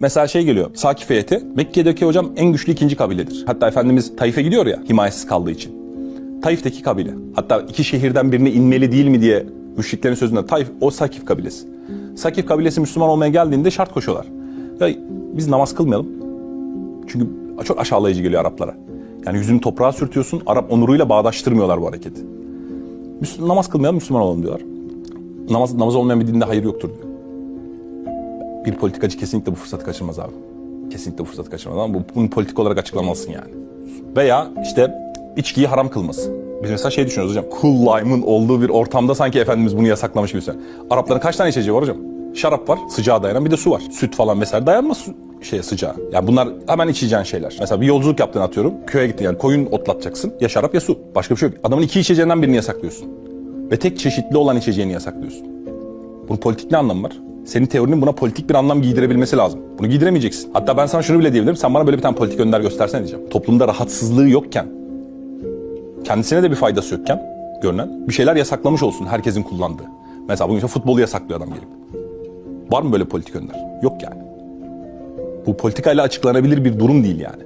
Mesela şey geliyor. Sakif heyeti Mekke'deki hocam en güçlü ikinci kabiledir. Hatta Efendimiz Taif'e gidiyor ya himayesiz kaldığı için. Taif'teki kabile. Hatta iki şehirden birine inmeli değil mi diye müşriklerin sözünde Taif o Sakif kabilesi. Sakif kabilesi Müslüman olmaya geldiğinde şart koşuyorlar. Ya biz namaz kılmayalım. Çünkü çok aşağılayıcı geliyor Araplara. Yani yüzünü toprağa sürtüyorsun. Arap onuruyla bağdaştırmıyorlar bu hareketi. Müslüman, namaz kılmayalım Müslüman olalım diyorlar. Namaz, namaz olmayan bir dinde hayır yoktur diyor. Bir politikacı kesinlikle bu fırsatı kaçırmaz abi. Kesinlikle bu fırsatı kaçırmaz ama bu, bunu politik olarak açıklamalısın yani. Veya işte içkiyi haram kılması. Biz mesela şey düşünüyoruz hocam. Cool lime'ın olduğu bir ortamda sanki Efendimiz bunu yasaklamış gibi. Arapların kaç tane içeceği var hocam? Şarap var, sıcağa dayanan bir de su var. Süt falan vesaire dayanmaz su şeye sıcağa. Yani bunlar hemen içeceğin şeyler. Mesela bir yolculuk yaptığını atıyorum. Köye gittin yani koyun otlatacaksın. Ya şarap ya su. Başka bir şey yok. Adamın iki içeceğinden birini yasaklıyorsun. Ve tek çeşitli olan içeceğini yasaklıyorsun. Bunun politik ne anlamı var? Senin teorinin buna politik bir anlam giydirebilmesi lazım. Bunu giydiremeyeceksin. Hatta ben sana şunu bile diyebilirim. Sen bana böyle bir tane politik önder göstersene diyeceğim. Toplumda rahatsızlığı yokken, kendisine de bir faydası yokken görünen bir şeyler yasaklamış olsun herkesin kullandığı. Mesela bugün işte futbolu yasaklıyor adam gelip. Var mı böyle politik önder? Yok yani. Bu politikayla açıklanabilir bir durum değil yani.